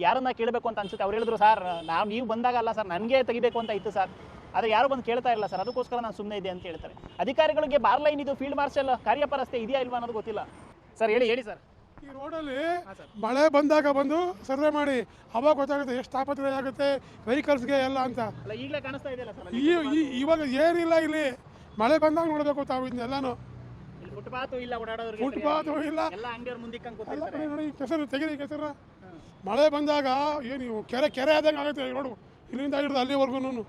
ಯಾರನ್ನ ಕೇಳಬೇಕು ಅಂತ ಅನ್ಸುತ್ತೆ? ಅವ್ರು ಹೇಳಿದ್ರು ಸರ್ ನಾವು ನೀವು ಬಂದಾಗ ಅಲ್ಲ ಸರ್ ನನಗೆ ತೆಗಿಬೇಕು ಅಂತ ಇತ್ತು ಸರ್. ಆದರೆ ಯಾರು ಬಂದು ಕೇಳ್ತಾ ಇಲ್ಲ ಸರ್ ಅದಕ್ಕೋಸ್ಕರ ನಾನು ಸುಮ್ಮನೆ ಇದೆ ಅಂತ ಹೇಳ್ತಾರೆ. ಅಧಿಕಾರಿಗಳಿಗೆ ಬಾರ್ ಲೈನ್ ಇದು ಫೀಲ್ಡ್ ಮಾರ್ಷಲ್ ಕಾರ್ಯಪರಸ್ಥೆ ಇದೆಯಾ ಇಲ್ವಾ ಅನ್ನೋದು ಗೊತ್ತಿಲ್ಲ. ಸರ್ ಹೇಳಿ ಹೇಳಿ ಸರ್. ಈ ರೋಡಲ್ಲಿ ಮಳೆ ಬಂದಾಗ ಬಂದು ಸರ್ವೆ ಮಾಡಿ ಅವಾಗ ಗೊತ್ತಾಗುತ್ತೆ ಎಷ್ಟು ತಾಪತ್ರೆ ಆಗುತ್ತೆ ವೆಹಿಕಲ್ಸ್ಗೆ ಎಲ್ಲ ಅಂತ. ಅಲ್ಲ ಈಗಲೇ ಕಾಣಿಸ್ತಾ ಇದೆಯಲ್ಲ ಸರ್ ಈ ಇವಾಗ ಏನಿಲ್ಲ ಇಲ್ಲಿ. ಮಳೆ ಬಂದಾಗ ನೋಡಬೇಕು ತಾವು ಇದನ್ನೆಲ್ಲಾನು ಫುಟ್ಪಾತು ಇಲ್ಲ ಓಡಾಡೋರಿಗೆ ಫುಟ್ಪಾತ್ ಇಲ್ಲ. ಎಲ್ಲ ಅಂಗಡಿಯವ್ರ ಮುಂದಕ್ಕೆ ಎಲ್ಲ ಕೂತಿರ್ತಾರೆ. ಕಡೆ ನೋಡಿ ಕೆಸರು ತೆಗೀರಿ ಕೆಸರ. ಮಳೆ ಬಂದಾಗ ಏನು ಕೆರೆ ಕೆರೆ ಆದಂಗೆ ಆಗುತ್ತೆ ನೋಡು. ರೋಡು ಇಲ್ಲಿಂದ ಹಿಡಿದು ಅಲ್ಲಿವರೆಗೂ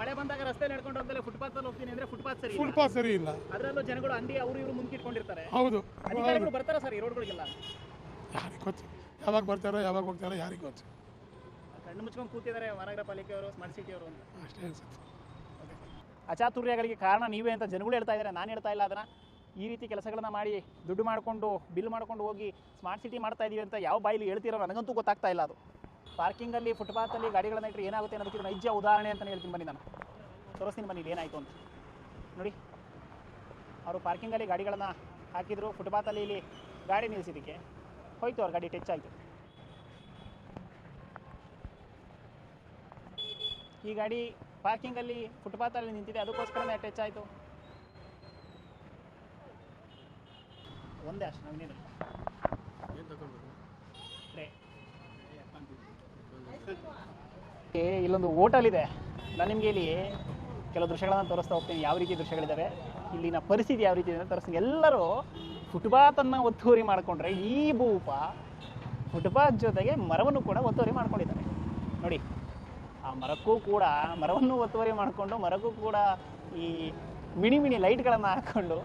ಮಳೆ ಬಂದಾಗ ರಸ್ತೆ ನಡ್ಕೊಂಡು ಹೋಗ್ದಲೆ ಫುಟ್ಪಾತ್ ಅಲ್ಲಿ ಹೋಗ್ತೀನಿ ಅಂದ್ರೆ ಫುಟ್ಪಾತ್ ಸರಿ ಇಲ್ಲ. ಫುಟ್ಪಾತ್ ಸರಿ ಇಲ್ಲ. ಅದರಲ್ಲೂ ಜನಗಳು ಅಂದಿ ಅವರು ಇವರು ಮುಂದಿಟ್ಕೊಂಡಿರ್ತಾರೆ ಹೌದು. ಅಧಿಕಾರಿಗಳು ಬರ್ತಾರ ಸರ್ ಈ ರೋಡ್ಗಳಿಗೆಲ್ಲ? ಯಾರಿಗೆ ಗೊತ್ತು? ಯಾವಾಗ ಬರ್ತಾರೋ ಯಾವಾಗ ಹೋಗ್ತಾರೋ ಯಾರಿಗೆ ಗೊತ್ತು? ಕಣ್ಣು ಮುಚ್ಕೊಂಡು ಕೂತಿದ್ದಾರೆ ಮಹಾನಗರ ಪಾಲಿಕೆಯವರು ಸ್ಮಾರ್ಟ್ ಸಿಟಿ ಅವರು ಅಂತ. ಅಷ್ಟೇ ಅನ್ಸುತ್ತೆ. ಅಚಾತುರ್ಯಗಳಿಗೆ ಕಾರಣ ನೀವೇ ಅಂತ ಜನಗಳು ಹೇಳ್ತಾ ಇದ್ದಾರೆ ನಾನು ಹೇಳ್ತಾ ಇಲ್ಲ ಅದನ್ನ. ಈ ರೀತಿ ಕೆಲಸಗಳನ್ನು ಮಾಡಿ ದುಡ್ಡು ಮಾಡಿಕೊಂಡು, ಬಿಲ್ ಮಾಡ್ಕೊಂಡು ಹೋಗಿ ಸ್ಮಾರ್ಟ್ ಸಿಟಿ ಮಾಡ್ತಾ ಇದೀವಿ ಅಂತ ಯಾವ ಬಾಯಿಲಿ ಹೇಳ್ತಿರೋ ನನಗಂತೂ ಗೊತ್ತಾಗ್ತಾ ಇಲ್ಲ ಅದು. ಪಾರ್ಕಿಂಗಲ್ಲಿ ಫುಟ್ಪಾತಲ್ಲಿ ಗಾಡಿಗಳನ್ನ ಇಟ್ಟರೆ ಏನಾಗುತ್ತೆ ಅನ್ನೋದಕ್ಕೆ ನೈಜ ಉದಾಹರಣೆ ಅಂತ ಹೇಳ್ತೀನಿ ಬನ್ನಿ ನಾನು. ತೋರಿಸ್ತೀನಿ ಬನ್ನಿ ಏನಾಯಿತು ಅಂತ. ನೋಡಿ. ಅವರು ಪಾರ್ಕಿಂಗಲ್ಲಿ ಗಾಡಿಗಳನ್ನು ಹಾಕಿದ್ರು ಫುಟ್ಪಾತಲ್ಲಿ ಇಲ್ಲಿ ಗಾಡಿ ನಿಲ್ಲಿಸಿದ್ದಕ್ಕೆ ಹೋಯ್ತು, ಅವ್ರ ಗಾಡಿ ಟಚ್ ಆಯಿತು. ಈ ಗಾಡಿ ಪಾರ್ಕಿಂಗಲ್ಲಿ ಫುಟ್ಪಾತಲ್ಲಿ ನಿಂತಿದೆ, ಅದಕ್ಕೋಸ್ಕರನೇ ಟಚ್ ಆಯಿತು. ಒಂದೇ ಅಷ್ಟು ಏ ಇಲ್ಲೊಂದು ಹೋಟೆಲ್ ಇದೆ. ನಾನು ನಿಮಗೆ ಇಲ್ಲಿ ಕೆಲವು ದೃಶ್ಯಗಳನ್ನು ತೋರಿಸ್ತಾ ಹೋಗ್ತೀನಿ. ಯಾವ ರೀತಿ ದೃಶ್ಯಗಳಿದ್ದಾವೆ ಇಲ್ಲಿನ ಪರಿಸ್ಥಿತಿ ಯಾವ ರೀತಿ ಇದೆ ಅಂತ ತೋರಿಸ್ತೀನಿ. ಎಲ್ಲರೂ ಫುಟ್ಪಾತನ್ನು ಒತ್ತುವರಿ ಮಾಡಿಕೊಂಡ್ರೆ ಈ ಭೂಪ ಫುಟ್ಬಾತ್ ಜೊತೆಗೆ ಮರವನ್ನು ಕೂಡ ಒತ್ತುವರಿ ಮಾಡ್ಕೊಂಡಿದ್ದಾರೆ. ನೋಡಿ ಆ ಮರಕ್ಕೂ ಕೂಡ ಮರವನ್ನು ಒತ್ತುವರಿ ಮಾಡಿಕೊಂಡು ಮರಕ್ಕೂ ಕೂಡ ಈ ಮಿಣಿ ಮಿಣಿ ಲೈಟ್ಗಳನ್ನು ಹಾಕ್ಕೊಂಡು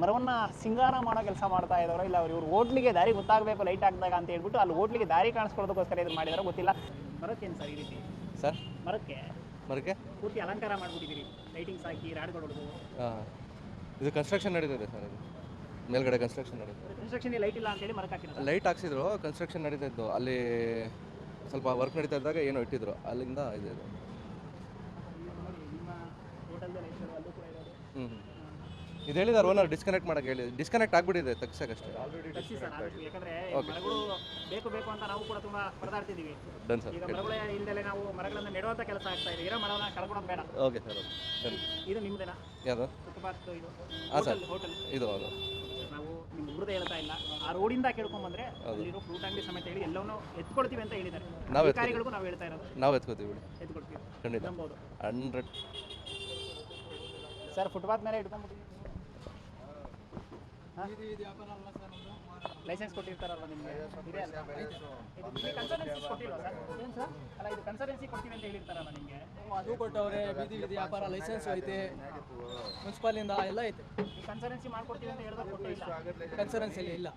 ಮರವನ್ನು ಸಿಂಗಾರ ಮಾಡೋ ಕೆಲಸ ಮಾಡ್ತಾ ಇದ್ದಾರೋ ಇಲ್ಲ ಅವ್ರು ಇವ್ರು ಹೋಟ್ಲಿಗೆ ದಾರಿ ಗೊತ್ತಾಗಬೇಕು ಲೈಟ್ ಹಾಕಿದಾಗ ಅಂತ ಹೇಳ್ಬಿಟ್ಟು ಅಲ್ಲಿ ಹೋಟ್ಲಿಗೆ ದಾರಿ ಕಾಣಿಸ್ಕೊಳ್ಳೋದಕ್ಕೋಸ್ಕರ ಇದು ಮಾಡಿದಾರೆ ಗೊತ್ತಿಲ್ಲ. ಮರಕ್ಕೇನು ಸರ್ ಈ ರೀತಿ? ಸರ್? ಮರಕ್ಕೆ? ಮರಕ್ಕೆ? ಪೂರ್ತಿ ಅಲಂಕಾರ ಮಾಡ್ಬಿಟ್ಟಿದ್ದೀರಿ ಲೈಟಿಂಗ್ಸ್ ಹಾಕಿ ರಾಡ್ಗಳು ಹಾಂ ಇದು ಕನ್ಸ್ಟ್ರಕ್ಷನ್ ನಡೀತಿದೆ ಸರ್ ಇದು. ಮೇಲ್ಗಡೆ ಕನ್ಸ್ಟ್ರಕ್ಷನ್ ನಡೀತಿದೆ ಕನ್ಸ್ಟ್ರಕ್ಷನ್ ಲೈಟ್ ಇಲ್ಲ ಅಂತೇಳಿ ಮರಕ್ಕೆ ಹಾಕಿರೋದು? ಲೈಟ್ ಹಾಕ್ಸಿದ್ರು ಕನ್ಸ್ಟ್ರಕ್ಷನ್ ನಡೀತಾ ಇದ್ದು ಅಲ್ಲಿ ಸ್ವಲ್ಪ ವರ್ಕ್ ನಡೀತಾ ಇದ್ದಾಗ ಏನೋ ಇಟ್ಟಿದ್ರು. ಅಲ್ಲಿಂದ ಇದೆ. ಇದು ಹ್ಞೂ ಹ್ಞೂ ಇದು ಹೇಳಿದಾರ ಓನರ್ ಡಿಸ್ಕನೆಕ್ಟ್ ಮಾಡಕ್ಕೆ ಹೇಳಿ ಡಿಸ್ಕನೆಕ್ಟ್ ಆಗ್ಬಿಟ್ಟಿದೆ ತಗ್ಸಕ್ಕಷ್ಟೇ ತಪ್ಪಿಸಿ ಸರ್ ಆದಷ್ಟು. ಯಾಕಂದ್ರೆ ಮರಗಳು ಬೇಕು ಬೇಕು ಅಂತ ನಾವು ಕೂಡ ತುಂಬಾ ಪರದಾಡ್ತಿದ್ದೀವಿ. ಡನ್ ಸರ್ ಈಗ ಮರಗಳ ಇಲ್ದಲೆ ನಾವು ಮರಗಳನ್ನ ನೆಡುವಂತ ಕೆಲಸ ಆಗ್ತಾ ಇದೆ. ಇರೋ ಮರವನ್ನ ಕಳ್ಕೊಳೋದು ಬೇಡ. ಓಕೆ ಸರ್ ಡನ್ ಇದು ನಿಮ್ದೇನಾ? ಯಾವುದು? ಫುಟ್ಪಾತ್ ಇದು ಹಾಂ ಸರ್ ಹೋಟೆಲ್ ಇದು ಹೌದು. ನಾವು ನಿಮ್ಮ ಊರ್ದೇ ಹೇಳ್ತಾ ಇಲ್ಲ. ಆ ರೋಡಿಂದ ಕೇಳ್ಕೊಂಡ್ ಬಂದ್ರೆ ಅಲ್ಲಿರೋ ಫ್ರೂಟ್ ಅಂಗಡಿ ಸಮೇತ ಹೇಳಿ ಎಲ್ಲವನ್ನೂ ಎತ್ಕೊಳ್ತೀವಿ ಅಂತ ಹೇಳಿದ್ದಾರೆ. ನಾವು ಅಧಿಕಾರಿಗಳಿಗೂ ನಾವು ಹೇಳ್ತಾ ಇರೋದು. ನಾವು ಎತ್ಕೋತೀವಿ ಬಿಡಿ. ಎತ್ಕೊಳ್ತೀವಿ. ಖಂಡಿತ. ನಂಬೋದು ಹಂಡ್ರೆಡ್ ಸರ್ ಫುಟ್ಪಾತ್ ಮೇಲೆ ಇಟ್ಕೊಂಡ್ಬಿಟ್ಟು ಲೈಸೆನ್ಸ್ ಕೊಟ್ಟಿರ್ತಾರಲ್ಲ ನಿಮಗೆ? ಇದೆ ಅಲ್ಲ ಕನ್ಸಲ್ಟೆನ್ಸಿ ಕೊಟ್ಟಿಲ್ವಾ ಸರ್? ಏನು ಸರ್? ಅಲ್ಲ ಇದು ಕನ್ಸಲ್ಟೆನ್ಸಿ ಕೊಡ್ತೀವಿ ಅಂತ ಹೇಳಿರ್ತಾರಲ್ಲ ನಿಮಗೆ? ಅದು ಕೊಟ್ಟವ್ರೆ ಬೀದಿ ಬೀದಿ ವ್ಯಾಪಾರ ಲೈಸೆನ್ಸ್ ಐತೆ. ಮುನ್ಸಿಪಾಲಿಂದ ಎಲ್ಲ ಐತೆ. ಈ ಕನ್ಸಲ್ಟೆನ್ಸಿ ಮಾಡ್ಕೊಡ್ತೀವಿ ಅಂತ ಹೇಳಿದ್ರೆ ಕೊಟ್ಟೇ ಇಲ್ಲ? ಕನ್ಸರೆನ್ಸಿಲಿ ಇಲ್ಲ.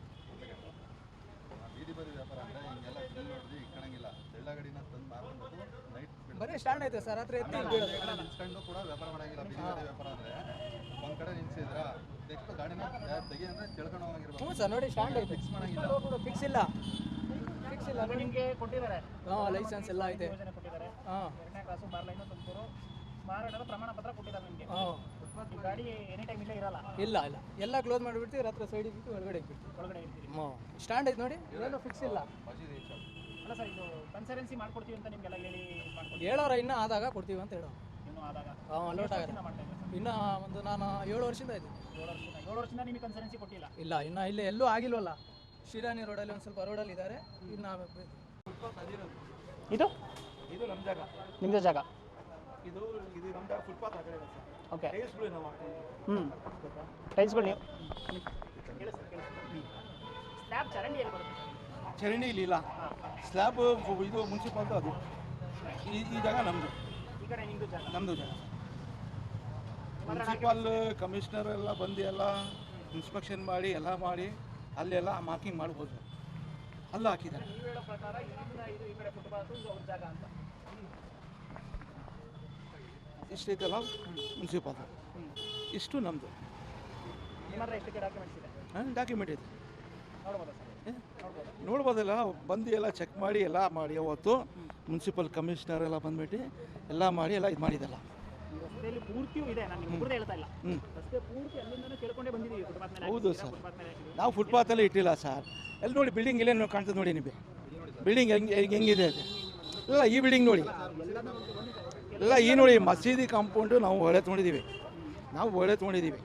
ಬರೀ ಸ್ಟ್ಯಾಂಡ್ ಐತೆ ಸರ್ ಹತ್ರ ಎತ್ತಿ ನಿಲ್ಸ್ಕೊಂಡು ಕೂಡ ವ್ಯಾಪಾರ ಮಾಡಂಗಿಲ್ಲ. ಬೀದಿ ಬದಿ ವ್ಯಾಪಾರ ಅಂದ್ರೆ ಒಂದ್ ಕಡೆ ನಿಲ್ಸಿದ್ರ ನೆಕ್ಸ್ಟ್ ಗಾಡಿನ ತೆಗಿ ಅಂದ್ರೆ ತಿಳ್ಕೊಂಡು ಹೋಗಿರ್ಬೇಕು ಹ್ಞೂ ಸರ್ ನೋಡಿ ಸ್ಟ್ಯಾಂಡ್ ಐತೆ. ಫಿಕ್ಸ್ ಮಾಡಂಗಿಲ್ಲ. ಫಿಕ್ಸ್ ಇಲ್ಲ. ಫಿಕ್ಸ್ ಇಲ್ಲ ಅದು ನಿಮಗೆ ಕೊಟ್ಟಿದ್ದಾರೆ. ಹಾಂ ಲೈಸೆನ್ಸ್ ಎಲ್ಲ ಐತೆ. ಕೊಟ್ಟಿದ್ದಾರೆ. ಹಾಂ. ಎರಡನೇ ಕ್ಲಾಸು ಬಾರ್ಲೈನು ತುಮಕೂರು. ಮಾರಾಟದ ಪ್ರಮಾಣ ಪತ್ರ ಕೊಟ್ಟಿದ್ದಾರೆ ನಿಮಗೆ. ಹಾಂ. ಗಾಡಿ ಎನಿ ಟೈಮ್ ಇಲ್ಲೇ ಇರಲ್ಲ. ಇಲ್ಲ ಇಲ್ಲ. ಎಲ್ಲ ಕ್ಲೋಸ್ ಮಾಡಿಬಿಡ್ತೀವಿ ರಾತ್ರಿ ಸೈಡ್ ಇಟ್ಟು ಒಳಗಡೆ ಇಟ್ಬಿಡ್ತೀವಿ. ಒಳಗಡೆ ಇರ್ತೀವಿ ಹ್ಞೂ. ಸ್ಟ್ಯಾಂಡ್ ಐತೆ ನೋಡಿ ಏನು ಫಿಕ್ಸ್ ಇಲ್ಲ. ಅಲ್ಲ ಸರ್ ಇದು ಕನ್ಸರೆನ್ಸಿ ಮಾಡ್ಕೊಡ್ತೀವಿ ಅಂತ ನಿಮಗೆಲ್ಲ ಹೇಳಿ ಮಾಡ್ಕೊಡ್ತೀವಿ. ಹೇಳೋರ ಇನ್ನೂ ಆದಾಗ ಕೊಡ್ತೀವಿ ಅಂತ ಹೇಳೋ ಇನ್ನೂ ಆದಾಗ. ಹಾಂ ಲೋಟ್ ಆಗುತ್ತೆ ಮಾಡ್ತಾ ಇನ್ನೂ ಒಂದು ನಾನು ಏಳು ವರ್ಷದಿಂದ ಇದ್ದೀನಿ. ಏಳು ವರ್ಷದಿಂದ? ಏಳು ವರ್ಷದಿಂದ ನಿಮಗೆ ಕನ್ಸಲ್ಟೆನ್ಸಿ ಕೊಟ್ಟಿಲ್ಲ? ಇಲ್ಲ ಇನ್ನು ಇಲ್ಲಿ ಎಲ್ಲೂ ಆಗಿಲ್ವಲ್ಲ. ಶಿರಾನಿ ರೋಡಲ್ಲಿ ಒಂದು ಸ್ವಲ್ಪ ರೋಡಲ್ಲಿ ಇದ್ದಾರೆ. ಇನ್ನು ಇದು? ಇದು ನಮ್ಮ ಜಾಗ. ನಿಮ್ಮದೇ ಜಾಗ? ಇದು ಇದು ನಮ್ಮ ಜಾಗ ಫುಟ್ಪಾತ್ ಆ ಕಡೆ ಇದೆ ಸರ್. ಓಕೆ ಟೈಲ್ಸ್ಗಳು ನಾವು ಹ್ಞೂ ಟೈಲ್ಸ್ಗಳು ನೀವು? ಸ್ಲ್ಯಾಬ್ ಚರಂಡಿ ಎಲ್ಲಿ ಬರುತ್ತೆ? ಚರಂಡಿ ಇಲ್ಲಿ ಇಲ್ಲ. ಸ್ಲ್ಯಾಬ್ ಇದು ಮುನ್ಸಿಪಾಲ್ದು ಅದು. ಈ ಈ ಜಾಗ ನಮ್ಮದು ಈ ಕಡೆ ನಿಮ್ಮದು ಜಾಗ. ನಮ್ಮದು ಜಾಗ. ಮುನ್ಸಿಪಾಲ್ ಕಮಿಷನರ್ ಎಲ್ಲ ಬಂದು ಎಲ್ಲ ಇನ್ಸ್ಪೆಕ್ಷನ್ ಮಾಡಿ ಎಲ್ಲ ಮಾಡಿ ಅಲ್ಲೆಲ್ಲ ಮಾರ್ಕಿಂಗ್ ಮಾಡ್ಬೋದು. ಅಲ್ಲ ಹಾಕಿದ್ದಾರೆ. ಇಷ್ಟೈತಲ್ಲ ಮುನ್ಸಿಪಲ್ ಇಷ್ಟು ನಮ್ಮದು ಹಾಂ ಡಾಕ್ಯುಮೆಂಟ್ ಇದೆ. ನೋಡ್ಬೋದಲ್ಲ ಬಂದು ಎಲ್ಲ ಚೆಕ್ ಮಾಡಿ ಎಲ್ಲ ಮಾಡಿ ಅವತ್ತು. ಮುನ್ಸಿಪಲ್ ಕಮಿಷನರ್ ಎಲ್ಲ ಬಂದ್ಬಿಟ್ಟು ಎಲ್ಲ ಮಾಡಿ ಎಲ್ಲ ಇದು ಮಾಡಿದಲ್ಲ ಪೂರ್ತಿಯೂ ಇದೆ ನಾನು ನಿಮ್ಗೆ ಹೇಳ್ತಾ ಇಲ್ಲ. ರಸ್ತೆ ಪೂರ್ತಿ ಅಲ್ಲಿಂದನೇ ಕೇಳ್ಕೊಂಡೇ ಬಂದಿದ್ದೀವಿ ಫುಟ್ಪಾತ್ ಮೇಲೆ ಹೌದು ಸರ್. ಫುಟ್ಪಾತ್ ಅಲ್ಲಿ ಹಾಕಿದ್ದೀವಿ. ನಾವು ಫುಟ್ಪಾತಲ್ಲಿ ಇಟ್ಟಿಲ್ಲ ಸರ್. ಎಲ್ಲಿ ನೋಡಿ ಬಿಲ್ಡಿಂಗ್ ಇಲ್ಲೇ ನೋಡಿ ಕಾಣ್ತದೆ ನೋಡಿ ನಿಮಗೆ. ಬಿಲ್ಡಿಂಗ್ ಹೆಂಗೆ ಹೆಂಗೆ- ಹೆಂಗಿದೆ ಅದು? ಇಲ್ಲ ಈ ಬಿಲ್ಡಿಂಗ್ ನೋಡಿ. ಇಲ್ಲ ಈ ನೋಡಿ ಮಸೀದಿ ಕಾಂಪೌಂಡು ನಾವು ಒಳ್ಳೆ ತೊಗೊಂಡಿದ್ದೀವಿ. ನಾವು ಒಳ್ಳೆ ತೊಗೊಂಡಿದ್ದೀವಿ.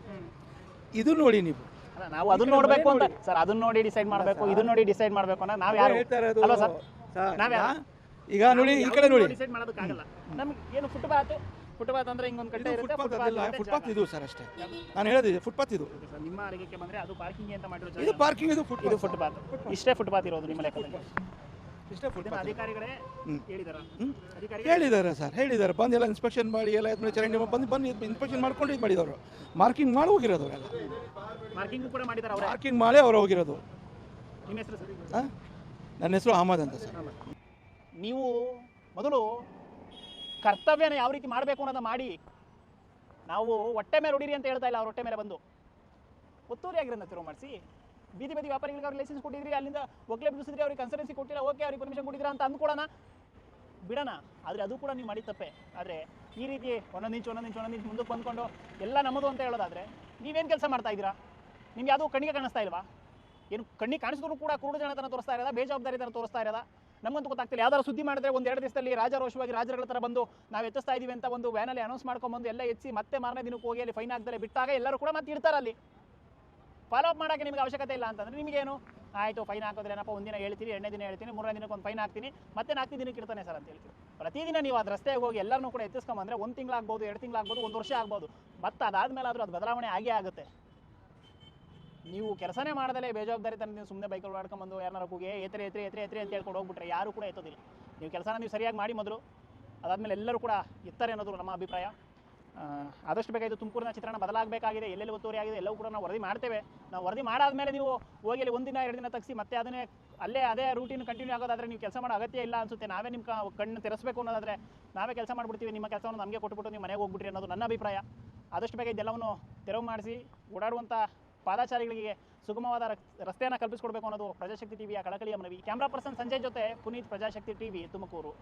ಇದು ನೋಡಿ ನೀವು. ಅಲ್ಲ ನಾವು ಅದನ್ನ ನೋಡ್ಬೇಕು ಅಂತ ಸರ್ ಅದನ್ನ ನೋಡಿ ಡಿಸೈಡ್ ಮಾಡಬೇಕು ಇದನ್ನ ನೋಡಿ ಡಿಸೈಡ್ ಮಾಡಬೇಕು ಅಂದ್ರೆ ನಾವು ಯಾರು ಹೇಳ್ತಾ ಇರೋದು ಅಲ್ವಾ ಸರ್? ಸರ್, ನಾವ್ ಈಗ ನೋಡಿ ಈ ಕಡೆ ನೋಡಿ. ಡಿಸೈಡ್ ಮಾಡೋದಕ್ಕಾಗಲ್ಲ. ನಮ್ಗೆ ಏನು ಫುಟ್ಪಾತ್ ಫುಟ್ಪಾತ್ ಅಂದ್ರೆ ಹಿಂಗೊಂದು ಕಟ್ಟೆ ಇರುತ್ತೆ ಫುಟ್ಪಾತ್ ಫುಟ್ಪಾತ್ ಫುಟ್ಪಾತ್ ಇದು ಸರ್ ಅಷ್ಟೇ. ನಾನು ಹೇಳಿದೆ ಫುಟ್ಪಾತ್ ಇದು. ಸರ್, ನಿಮ್ಮ ಅರಿಗೆಕ್ಕೆ ಬಂದ್ರೆ ಅದು ಪಾರ್ಕಿಂಗ್ ಅಂತ ಮಾಡಿರೋ ಇದು ಪಾರ್ಕಿಂಗ್ ಇದು ಇದು ಫುಟ್ಪಾತ್ ಇಷ್ಟೇ ಫುಟ್ಪಾತ್ ಇರೋದು ನಿಮ್ಮ ಲೆಕ್ಕದಲ್ಲಿ. ಇಷ್ಟೇ ಇದನ್ನ ಫುಟ್ಪಾತ್ ಅಧಿಕಾರಿಗಳೇ ಹ್ಮ್. ಹೇಳಿದಾರ? ಹ್ಮ್. ಅಧಿಕಾರಿಗಳು ಹೇಳಿದ್ದಾರೆ ಸರ್ ಹೇಳಿದ್ದಾರೆ ಬಂದು ಎಲ್ಲ ಇನ್ಸ್ಪೆಕ್ಷನ್ ಮಾಡಿ ಎಲ್ಲ ಇದ್ಮೇಲೆ ಚರಂಡಿ ಬಂದು ಬಂದು ಇನ್ಸ್ಪೆಕ್ಷನ್ ಮಾಡ್ಕೊಂಡು ಇದು ಮಾಡಿದವರು. ಮಾರ್ಕಿಂಗ್ ಮಾಡಿ ಹೋಗಿರೋದು ಅವರೆಲ್ಲ. ಮಾರ್ಕಿಂಗ್ ಕೂಡ ಮಾಡಿದಾರೆ ಅವರೇ. ಮಾರ್ಕಿಂಗ್ ಮಾಡಿ ಅವ್ರು ಹೋಗಿರೋದು. ನಿಮ್ಮ ಹೆಸರು ಸರ್? ನನ್ನ ಹೆಸರು ಅಹಮದ್ ಅಂತ ಸರ್. ನೀವು ಮೊದಲು ಕರ್ತವ್ಯನ ಯಾವ ರೀತಿ ಮಾಡಬೇಕು ಅನ್ನೋದನ್ನ ಮಾಡಿ. ನಾವು ಹೊಟ್ಟೆ ಮೇಲೆ ಹೊಡೀರಿ ಅಂತ ಹೇಳ್ತಾ ಇಲ್ಲ, ಅವ್ರ ಹೊಟ್ಟೆ ಮೇಲೆ ಬಂದು. ಒತ್ತುವರಿ ಆಗಿರೋದನ್ನ ತೆರವು ಮಾಡಿಸಿ? ಬೀದಿ ಬದಿ ವ್ಯಾಪಾರಿಗಳಿಗೆ ಅವ್ರಿಗೆ ಲೈಸೆನ್ಸ್ ಕೊಟ್ಟಿದ್ರಿ, ಅಲ್ಲಿಂದ ಒಗ್ಲೆ ಬಿಡಿಸಿದ್ರಿ, ಅವ್ರಿಗೆ ಕನ್ಸಲ್ಟೆನ್ಸಿ ಕೊಟ್ಟಿಲ್ಲ ಓಕೆ ಅವ್ರಿಗೆ ಪರ್ಮಿಷನ್ ಕೊಟ್ಟಿದ್ರ ಅಂತ ಅಂದ್ಕೊಳ್ಳೋಣ ಬಿಡೋಣ, ಆದರೆ ಅದು ಕೂಡ ನೀವು ಮಾಡಿ ತಪ್ಪೆ. ಆದರೆ ಈ ರೀತಿ ಒಂದೊಂದು ಇಂಚು ಒಂದೊಂದು ಇಂಚು ಒಂದೊಂದು ಇಂಚು ಮುಂದಕ್ಕೆ ಬಂದ್ಕೊಂಡು ಎಲ್ಲ ನಮ್ಮದು ಅಂತ ಹೇಳೋದಾದರೆ ನೀವೇನು ಕೆಲಸ ಮಾಡ್ತಾ ಇದ್ದೀರಾ? ನಿಮ್ಗೆ ಯಾವುದೋ ಕಣ್ಣಿಗೆ ಕಾಣಿಸ್ತಾ ಇಲ್ವಾ? ಏನು ಕಣ್ಣಿಗೆ ಕಾಣಿಸಿದ್ರು ಕೂಡ ಕುರುಡು ಜನತನ ತೋರಿಸ್ತಾ ಇರೋದಾ, ಬೇಜವಾಬ್ದಾರಿತನ ತೋರಿಸ್ತಾ ಇರೋದಾ? ನಮಗಂತೂ ಗೊತ್ತಾಗ್ತಿಲ್ಲ. ಯಾವ್ದಾರು ಸುದ್ದಿ ಮಾಡಿದ್ರೆ ಒಂದು ಎರಡು ದಿವಸದಲ್ಲಿ ರಾಜಾರೋಷವಾಗಿ ರಾಜರುಗಳ ತರ ಬಂದು ನಾವು ಎತ್ತಿಸ್ತಾ ಇದೀವಿ ಅಂತ ಒಂದು ವ್ಯಾನಲ್ಲಿ ಅನೌನ್ಸ್ ಮಾಡ್ಕೊಂಡ್ಬಂದು ಎಲ್ಲ ಎತ್ತಿ ಮತ್ತೆ ಮಾರನೇ ದಿನಕ್ಕೆ ಹೋಗಿ ಅಲ್ಲಿ ಫೈನ್ ಹಾಕ್ತಾರೆ ಬಿಟ್ಟಾಗ ಎಲ್ಲರೂ ಕೂಡ ಮತ್ತೆ ಇರ್ತಾರೆ ಅಲ್ಲಿ. ಫಾಲೋ ಅಪ್ ಮಾಡೋಕ್ಕೆ ನಿಮಗೆ ಅವಶ್ಯಕತೆ ಇಲ್ಲ ಅಂತಂದ್ರೆ ನಿಮಗೇನು? ಆಯಿತು ಫೈನ್ ಹಾಕೋದ್ರೆ ಏನಪ್ಪ ಒಂದಿನ ಹೇಳ್ತೀನಿ, ಎರಡನೇ ದಿನ ಹೇಳ್ತೀನಿ, ಮೂರನೇ ದಿನಕ್ಕೆ ಒಂದು ಫೈನ್ ಹಾಕ್ತೀನಿ, ಮತ್ತೆ ನಾಲ್ಕು ದಿನಕ್ಕೆ ಇರ್ತಾನೆ ಸರ್ ಅಂತ ಹೇಳ್ತೀವಿ. ಪ್ರತಿದಿನ ನೀವು ಅದು ರಸ್ತೆಗೆ ಹೋಗಿ ಎಲ್ಲರನ್ನೂ ಕೂಡ ಎತ್ತಿಸ್ಕೊಂಬಂದ್ರೆ ಒಂದು ತಿಂಗಳಾಗ್ಬೋದು, ಎರಡು ತಿಂಗಳಾಗ್ಬೋದು, ಒಂದು ವರ್ಷ ಆಗ್ಬೋದು. ಮತ್ತೆ ಅದಾದ್ಮೇಲೆ ಆದರೂ ಅದು ಬದಲಾವಣೆ ಆಗೇ ಆಗುತ್ತೆ. ನೀವು ಕೆಲಸನೇ ಮಾಡದಲ್ಲೇ ಬೇಜವಾಬ್ದಾರಿತನ ನೀವು ಸುಮ್ಮನೆ ಬೈಕಲ್ಲಿ ಮಾಡ್ಕೊಂಬಂದು ಯಾರನ್ನ ಕೂಗಿ ಎತ್ತರೆ ಎತ್ತರೆ ಎತ್ತರೆ ಎತ್ತರೆ ಅಂತ ಹೇಳ್ಕೊಂಡು ಹೋಗ್ಬಿಟ್ರೆ ಯಾರು ಕೂಡ ಎತ್ತೋದಿಲ್ಲ. ನೀವು ಕೆಲಸನ ನೀವು ಸರಿಯಾಗಿ ಮಾಡಿ ಮೊದಲು. ಅದಾದಮೇಲೆ ಎಲ್ಲರೂ ಕೂಡ ಎತ್ತಾರೆ ಅನ್ನೋದು ನಮ್ಮ ಅಭಿಪ್ರಾಯ. ಆದಷ್ಟು ಬೇಕಾಯಿತು ತುಮಕೂರಿನ ಚಿತ್ರಣ ಬದಲಾಗಬೇಕಾಗಿದೆ. ಎಲ್ಲೆಲ್ಲಿ ಒತ್ತುವರಿ ಆಗಿದೆ, ಎಲ್ಲವೂ ಕೂಡ ನಾವು ವರದಿ ಮಾಡ್ತೇವೆ. ನಾವು ವರದಿ ಮಾಡಾದ್ಮೇಲೆ ನೀವು ಹೋಗಿ ಅಲ್ಲಿ ಒಂದಿನ, ಎರಡು ದಿನ ತಗ್ಸಿ ಮತ್ತೆ ಅದನ್ನೇ ಅಲ್ಲೇ ಅದೇ ರೂಟೀನ್ ಕಂಟಿನ್ಯೂ ಆಗೋದಾದ್ರೆ ನೀವು ಕೆಲಸ ಮಾಡೋ ಅಗತ್ಯ ಇಲ್ಲ ಅನ್ಸುತ್ತೆ. ನಾವೇ ನಿಮ್ಮ ಕಣ್ಣು ತೆರೆಸಬೇಕು ಅನ್ನೋದಾದ್ರೆ ನಾವೇ ಕೆಲಸ ಮಾಡಿಬಿಡ್ತೀವಿ. ನಿಮ್ಮ ಕೆಲಸವನ್ನು ನಮಗೆ ಕೊಟ್ಬಿಟ್ಟು ನೀವು ಮನೆಗೆ ಹೋಗ್ಬಿಟ್ರಿ ಅನ್ನೋದು ನನ್ನ ಅಭಿಪ್ರಾಯ. ಆದಷ್ಟು ಬೇಗ ಇದೆಲ್ಲವನ್ನು ತೆರವು ಮಾಡಿಸಿ ಓಡಾಡುವಂಥ ಪಾದಾಚಾರಿಗಳಿಗೆ ಸುಗಮವಾದ ರಸ್ತೆಯನ್ನು ಕಲ್ಪಿಸಿಕೊಡ್ಬೇಕು ಅನ್ನೋದು ಪ್ರಜಾಶಕ್ತಿ ಟಿವಿಯ ಕಳಕಳಿಯ ಮನವಿ. ಕ್ಯಾಮ್ರಾ ಪರ್ಸನ್ ಸಂಜಯ್ ಜೊತೆ ಪುನೀತ್ ಪ್ರಜಾಶಕ್ತಿ ಟಿವಿ ತುಮಕೂರು.